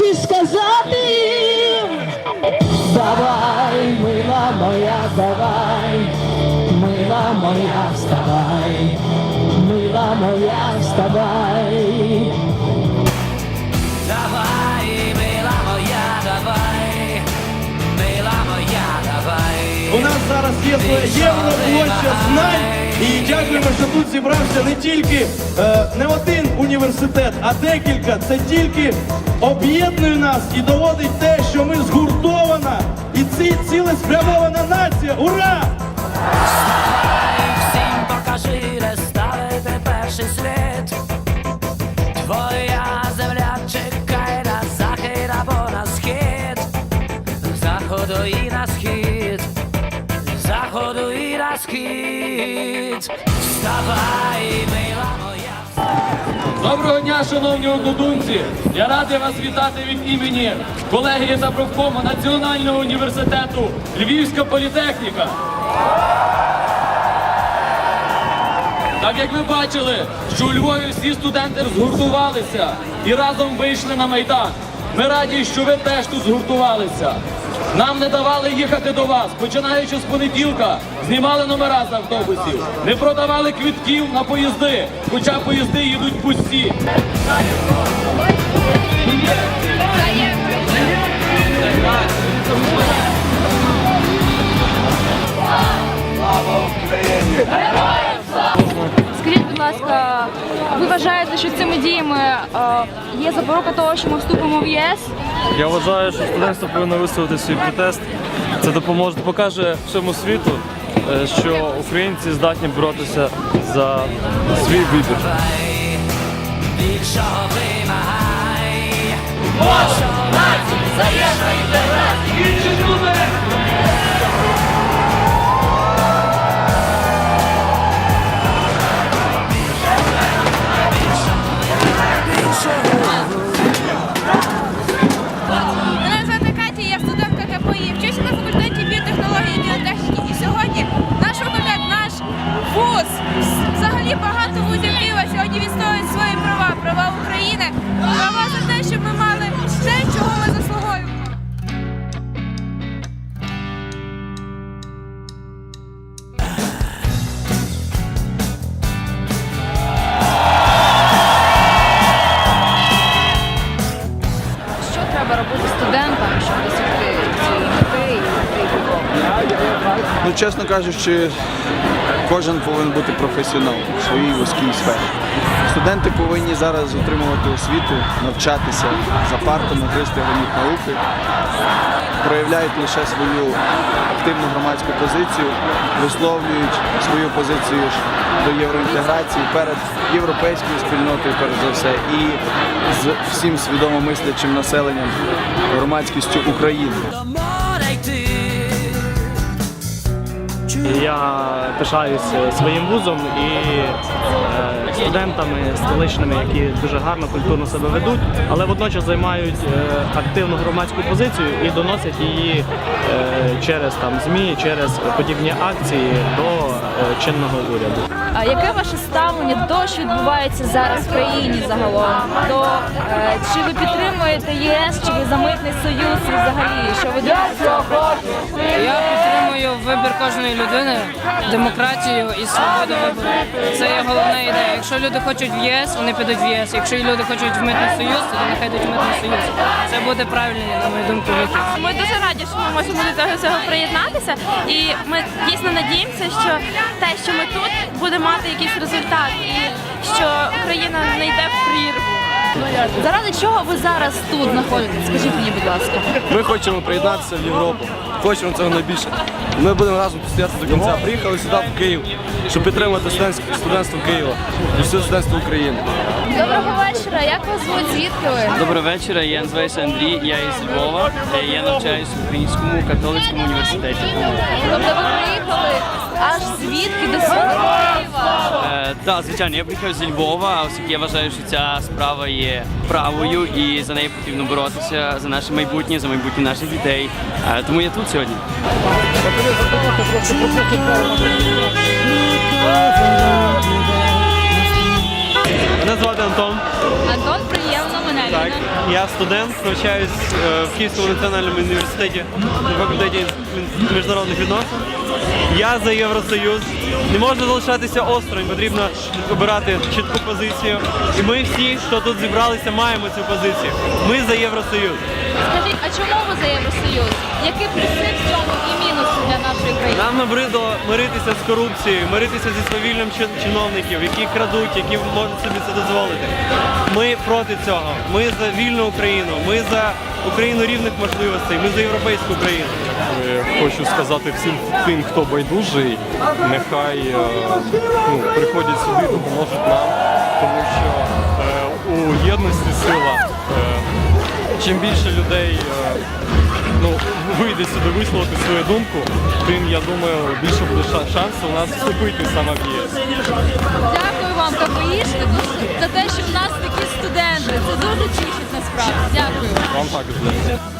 очі сказати. Давай, мила моя, давай, мила моя, вставай, мила моя, вставай. У нас зараз є своя європлоща знань. І дякуємо, що тут зібрався не тільки е, не один університет, а декілька. Це тільки об'єднує нас і доводить те, що ми згуртована і ці цілеспрямована нація. Ура! Схід. Вставай, мила моя. Доброго дня, шановні однодумці! Я радий вас вітати від імені колегії та профкому Національного університету Львівська політехніка. Так як ви бачили, що у Львові всі студенти згуртувалися і разом вийшли на майдан. Ми раді, що ви теж тут згуртувалися. Нам не давали їхати до вас, починаючи з понеділка, знімали номера з автобусів, не продавали квитків на поїзди, хоча поїзди їдуть пусті. Скажіть, будь ласка, ви вважаєте, що цими діями е, є запорука того, що ми вступимо в ЄС? Я вважаю, що студентство повинно висловити свій протест. Це допоможе, покаже всьому світу, е, що українці здатні боротися за свій вибір. Більшого вимагай. Мене Ну, чесно кажучи, кожен повинен бути професіоналом в своїй вузькій сфері. Студенти повинні зараз отримувати освіту, навчатися за партами, гристи граніт науки, проявляють лише свою активну громадську позицію, висловлюють свою позицію до євроінтеграції перед європейською спільнотою, перш за все, і з всім свідомо мислячим населенням, громадськістю України. Я пишаюся своїм вузом і е, студентами столичними, які дуже гарно культурно себе ведуть, але водночас займають е, активну громадську позицію і доносять її е, через там ЗМІ, через подібні акції до е, чинного уряду. А яке ваше ставлення до що відбувається зараз в країні загалом? До е, чи ви підтримуєте ЄС, чи ви за митний союз і взагалі що ви думаєте? Я підтримую вибір кожної людини, демократію і свободу вибору. Це є головна ідея. Якщо люди хочуть в ЄС, вони підуть в ЄС. Якщо люди хочуть в митний союз, то нехай йдуть в митний союз. Це буде правильний, на мою думку, вихід. Ми дуже раді, що ми можемо до цього всього приєднатися, і ми дійсно надіємося, що те, що ми тут, буде мати якийсь результат, і що Україна не йде в прірву. Заради чого ви зараз тут знаходитесь? Скажіть мені, будь ласка. Ми хочемо приєднатися в Європу. Хочемо цього найбільше. Ми будемо разом стояти до кінця. Приїхали сюди в Київ, щоб підтримати студентське студентство Києва і все студентство України. Доброго вечора. Як вас звуть? Звідки ви? Доброго вечора, я називаюся Андрій, я із Львова. Е, Я навчаюсь в Українському католицькому університеті. Тобто ви приїхали аж звідки до сюди? Е, Так, звичайно, я приїхав зі Львова, оскільки я вважаю, що ця справа є правою і за нею потрібно боротися за наше майбутнє, за майбутнє наших дітей. Е, Тому я тут сьогодні. Мене звати Антон. Антон, приємно мене Так, я студент, навчаюсь е, в Київському національному університеті на факультеті міжнародних відносин. Я за Євросоюз. Не можна залишатися осторонь, потрібно обирати чітку позицію. І ми всі, хто тут зібралися, маємо цю позицію. Ми за Євросоюз. Скажіть, а чому ви за Євросоюз? Які плюси в цьому і мінуси для нашої країни? Нам набридло миритися з корупцією, миритися зі свавіллям чи- чиновників, які крадуть, які можуть собі це дозволити. Ми проти цього. Ми за вільну Україну, ми за Україну рівних можливостей, ми за європейську Україну. Е, Хочу сказати всім тим, хто байдужий, нехай е, ну, приходять сюди, допоможуть нам, тому що е, у єдності сила. Чим більше людей ну, вийде сюди висловити свою думку, тим я думаю, більше буде ша- шансу у нас вступити саме в ЄС. Дякую вам, КПІшнику, за те, що в нас такі студенти. Це дуже тішить насправді. Дякую. Вам також.